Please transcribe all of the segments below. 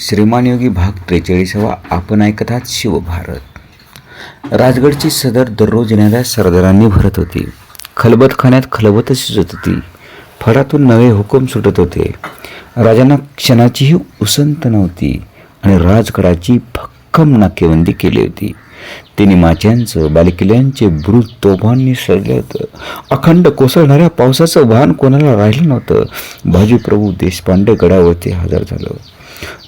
श्रीमान योगी भाग त्रेचाळीसावा आपण ऐकत आहात शिवभारत. राजगडची सदर दररोज येणाऱ्या सरदारांनी भरत होती. खलबतखान्यात खलबत शिजत होती. फडातून नवे हुकूम सुटत होते. राजांना क्षणाचीही उसंत नव्हती आणि राजगडाची भक्कम नाकेबंदी केली होती. तिने माच्यांचं बालिकिल्यांचे ब्रुज तोफांनी सजलं होतं. अखंड कोसळणाऱ्या पावसाचं भान कोणाला राहिलं नव्हतं? बाजीप्रभू देशपांडे गडावरती हजर झालं.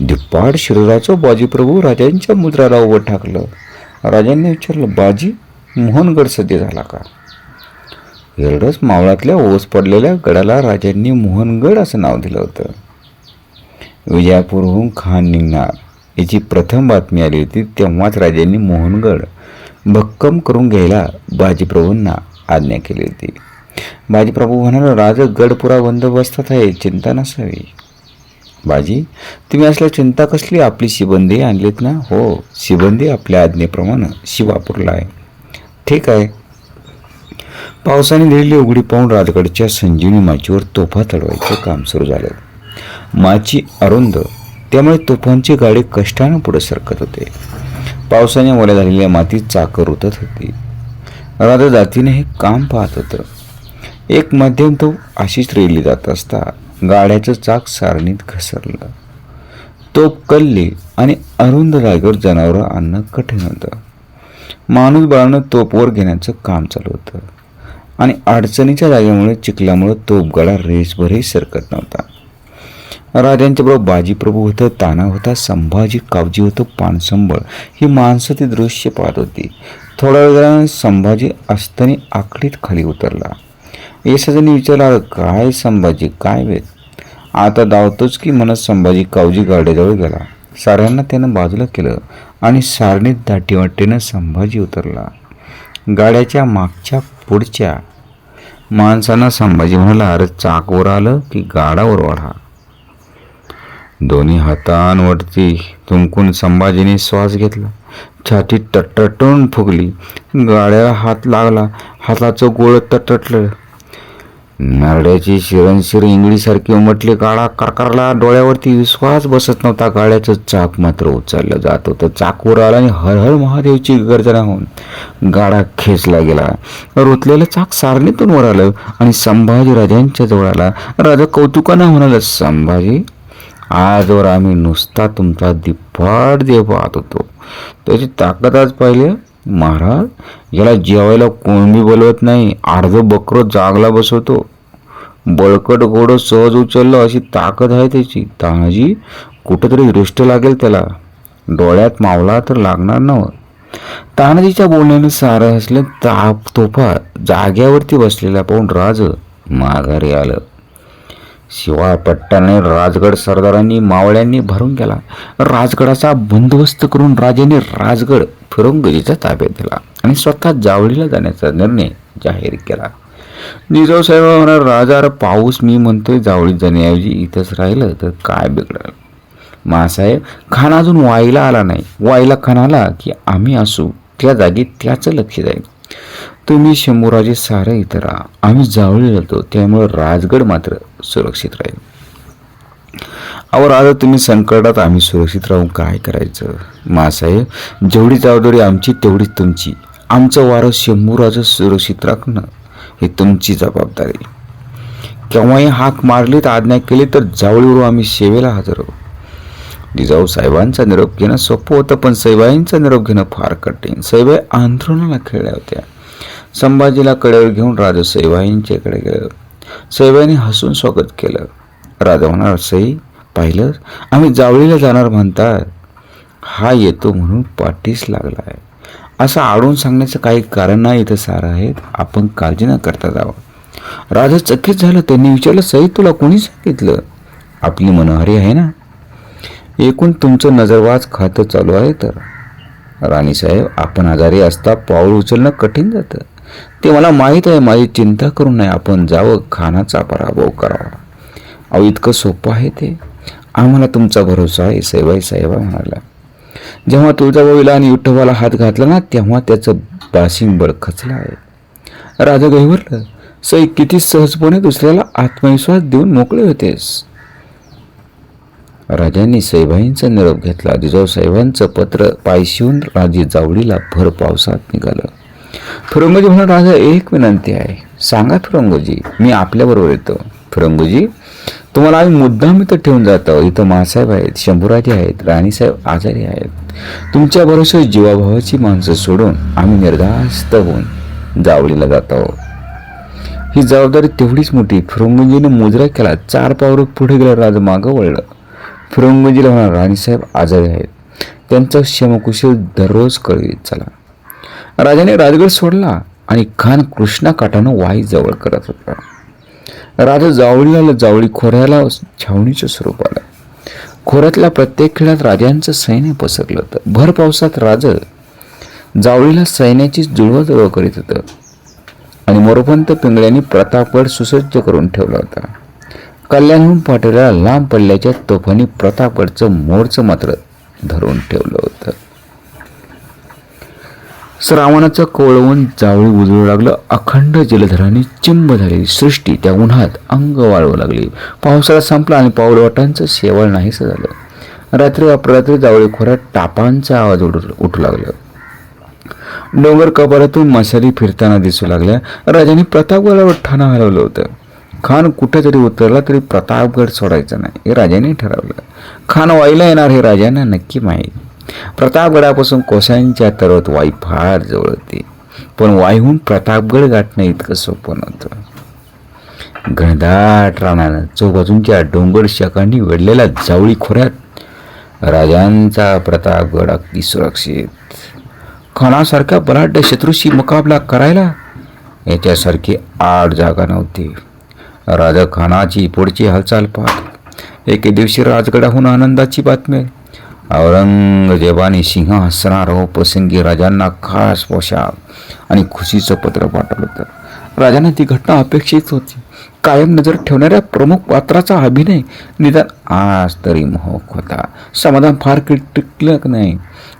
दुप्पाड शिरोराचं बाजीप्रभू राजांच्या मुद्राला उभं टाकलं. राजांनी विचारलं बाजी मोहनगड सध्या झाला का? एवढंच मावळातल्या ओस पडलेल्या गडाला राजांनी मोहनगड असं नाव दिलं होतं. विजापूरहून खान निघणार याची प्रथम बातमी आली होती तेव्हाच राजांनी मोहनगड भक्कम करून घ्यायला बाजीप्रभूंना आज्ञा केली होती. बाजीप्रभू म्हणाला राज गडपुरा बंदोबस्तात आहे चिंता नसावी. बाजी तुम्ही असल्या चिंता कसली? आपली शिबंदी आणलीत ना? हो शिबंदी आपल्या आज्ञेप्रमाणे शिवापूरला आहे. ठीक आहे. पावसाने दिलेली उघडी पाहून राजगडच्या संजीवनी माचीवर तोफा चढवायचं काम सुरू झालं. माची अरुंद त्यामुळे तोफांची गाडी कष्टानं पुढे सरकत होते. पावसाने ओल्या झालेल्या मातीत चाकर उतत होती. राधा जातीने हे काम पाहत होतं. एक मध्यम तो अशीच रेली जात असता. गाड्याचं चाक सारणीत घसरलं. तोप कल्ली आणि अरुंद जागेवर जनावरं आणणं कठीण होतं. माणूस बाळानं तोपवर घेण्याचं काम चालू होतं. आणि अडचणीच्या जागेमुळे चिखलामुळे तोपगडा रेसभरही सरकत नव्हता. राजांच्याबरोबर बाजीप्रभू होतं ताना होता संभाजी कावजी होतं पानसंबळ. ही माणसं ती दृश्य पाहत होती. थोड्या वेळाने संभाजी असताना आकडीत खाली उतरला. येसाजांनी विचारला काय संभाजी काय वेद? आता धावतोच की म्हणत संभाजी कावजी गाड्याजवळ गेला. साऱ्यांना त्यानं बाजूला केलं आणि सारणीत दाटीवाटीनं संभाजी उतरला. गाड्याच्या मागच्या पुढच्या माणसांना संभाजी म्हणाला अरे चाकवर आलं की गाडावर वाढा. दोन्ही हातांवरती तुमकून संभाजीने श्वास घेतला. छाती टटटून फुगली. गाड्याला हात लागला. हाताचं गोळ तटटलं. नरड्याची शिरणशिर इंगळीसारखी उमटली. गाडा करकारला डोळ्यावरती विश्वास बसत नव्हता. गाड्याचं चाक मात्र उचललं जात होतं. चाकवर आला आणि हरहर महादेवची गर्जना होऊन गाडा खेचला गेला. रुतलेलं चाक सारणीतून वर आलं आणि संभाजी राजांच्या जवळ आला. राजा कौतुकानं म्हणाला संभाजी आजवर आम्ही नुसता तुमचा दिप्पाड देव पाहत होतो. त्याची ताकद आज पाहिले महाराज याला जेवायला कोणी बोलवत नाही. अर्ध बकरं जागला बसवतो. बळकट घोडं सहज उचललं अशी ताकद आहे त्याची. तानाजी कुठंतरी दृष्ट लागेल त्याला. डोळ्यात मावला तर लागणार नव्हतं तानाजीच्या बोलण्याने सारं हसलं ताप तोफा जाग्यावरती बसलेला पाहून राज माघारी आलं. शिवाय पट्ट्याने राजगड सरदारांनी मावळ्यांनी भरून गेला. राजगडाचा बंदोबस्त करून राजाने राजगड फिरंगजीच्या ताब्यात दिला आणि स्वतः जावळीला जाण्याचा निर्णय जाहीर केला. निजाव साहेब म्हणा राजा पाऊस मी म्हणतोय जावळीत जाण्याऐवजी इथंच राहिलं तर काय बिघडलं? मासाहेब खान अजून वाईला आला नाही. वाईला खान आला की आम्ही असू त्या जागी त्याचं लक्ष जाईल. तुम्ही शंभूराजे सारे इतर. आम्ही जावळी जातो त्यामुळे राजगड मात्र सुरक्षित राहील. अहो राजा तुम्ही संकटात आम्ही सुरक्षित राहून काय करायचं? मासाहेब जेवढी जबाबदारी आमची तेवढीच तुमची. आमचं वारं शंभूराजं सुरक्षित राखणं ही तुमची जबाबदारी. केव्हाही हाक मारली तर आज्ञा केली तर जावळीवरून आम्ही सेवेला हजर आहोत. जिजाऊ साहेबांचा निरोप घेणं सोपं होतं पण सैबाईंचा निरोप घेणं फार कठीण. सैबाई आंदोलनाला खेळल्या होत्या. संभाजीला कडेवर घेऊन राजा सैबाईंच्याकडे गेलं. सैबाईने हसून स्वागत केलं. राजा म्हणाला सई पाहिलं आम्ही जावळीला जाणार म्हणतात हा येतो म्हणून पाठीस लागला आहे असं आडून सांगण्याचं काही कारण नाही इथं सारं आहेत आपण काळजी न करता जावं. राजा चकित झालं. त्यांनी विचारलं सई तुला कोणी सांगितलं? आपली मनोहारी आहे ना? एकूण तुमचं नजरवाज खातं चालू आहे तर. राणीसाहेब आपण आजारी असता पाऊल उचलणं कठीण जातं. ते मला माहीत आहे माझी चिंता करू नये. आपण जावं खानाचा पराभव करावा. अहो इतकं सोपं आहे ते. आम्हाला तुमचा भरोसा आहे सैबाई साहेबा म्हणाला जेव्हा तुळजाबाईला आणि विठ्ठोबाला हात घातला ना तेव्हा त्याचं बाशिंग खचलं आहे. राजा गहिवरलं सई किती सहजपणे दुसऱ्याला आत्मविश्वास देऊन मोकळे होतेस. राजांनी सैभाईंचा निरोप घेतला. जिजाऊ साहेबांचं पत्र पायशिवून राजे जावळीला भर पावसात निघालं. फिरंगोजी म्हणून राजा एक विनंती आहे. सांगा फिरंगोजी मी आपल्याबरोबर येतो. फिरंगोजी तुम्हाला आम्ही मुद्दाम इथं ठेवून जातो इथं मासाहेब आहेत शंभूराजे आहेत राणीसाहेब आजारी आहेत. तुमच्या भरोसे जीवाभावाची माणसं सोडून आम्ही निर्धास्त होऊन जावळीला जातो ही जबाबदारी तेवढीच मोठी. फिरंगोजीने मुजरा केला. चार पावर पुढे गेला राजा मागं वळलं. फिरंगुंजीला होणार राणीसाहेब आजारी आहेत. त्यांचा क्षमकुशील दररोज कळवीत चला. राजाने राजगड सोडला आणि खान कृष्णा काठानं वाई जवळ करत होता. राजा जावळीला जावळी खोऱ्याला छावणीचं स्वरूप आलं खोऱ्यातल्या प्रत्येक खेळात राजांचं सैन्य पसरलं होतं. भर पावसात राज जावळीला सैन्याची जुळवजुळव करीत होतं. आणि मोरपंत पिंगळ्यांनी प्रतापगड सुसज्ज करून ठेवला होता. कल्याणहून पाठवलेल्या लांब पल्ल्याच्या तोफांनी प्रतापगडचं मोरचं मात्र धरून ठेवलं होतं. श्रावणाचं कोळवून जावळी उजळू लागलं अखंड जलधराने चिंब झालेली सृष्टी त्या उन्हात अंग वाळवू लागली. पावसाळा संपला आणि पाऊलवाटांचं शेवळ नाहीसं झालं. रात्री अपरात्री जावळी खोऱ्यात टापांचा आवाज उडू उठू लागला. डोंगर कपारातून मसाली फिरताना दिसू लागल्या. राजाने प्रतापगडावर ठाणा हलवलं होतं. खान कुठेतरी उतरला तरी प्रतापगड सोडायचा नाही. हे राजाने ठरवलं. खान वाईला येणार हे राजांना नक्की माहीत. प्रतापगडापासून कोसांच्या तरवत वाई फार जवळ होती. पण वाईहून प्रतापगड गाठणं इतकं सोपं नव्हतं. घनदाट रानानं चौबाजूंच्या डोंगर शाखांनी वेढलेल्या जावळी खोऱ्यात राजांचा प्रतापगड अगदी सुरक्षित. खानासारख्या बलाढ्य शत्रूशी मुकाबला करायला याच्यासारखी आठ जागा नव्हती. राजखानाची पुढची हालचाल पाहत. एके दिवशी राजगडाहून आनंदाची बातमी औरंगजेबाने सिंहासनारोह प्रसंगी राजांना खास पोशाख आणि खुशीचं पत्र पाठवलं होतं. राजांना ती घटना अपेक्षित होती. कायम नजर ठेवणाऱ्या प्रमुख पात्राचा अभिनय निदान आज तरी मोहक होता. समाधान फार टिकलं नाही.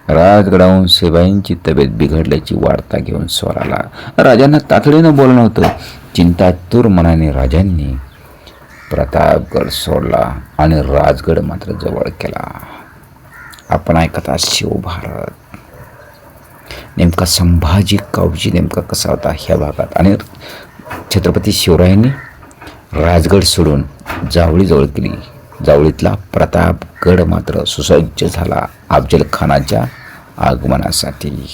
राजगडाहून सेवाईंची तब्येत बिघडल्याची वार्ता घेऊन स्वराला राजांना तातडीनं बोलणं होतं. चिंतातूर मनाने राजांनी प्रतापगड सोडला आणि राजगड मात्र जवळ केला. आपण ऐकत शिवभारत नेमका संभाजी कावजी नेमका कसा होता ह्या भागात? आणि छत्रपती शिवरायांनी राजगड सोडून जावळीजवळ केली. जावळीतला प्रतापगड मात्र सुसज्ज झाला. अफजल खानाच्या आगमनासाठी.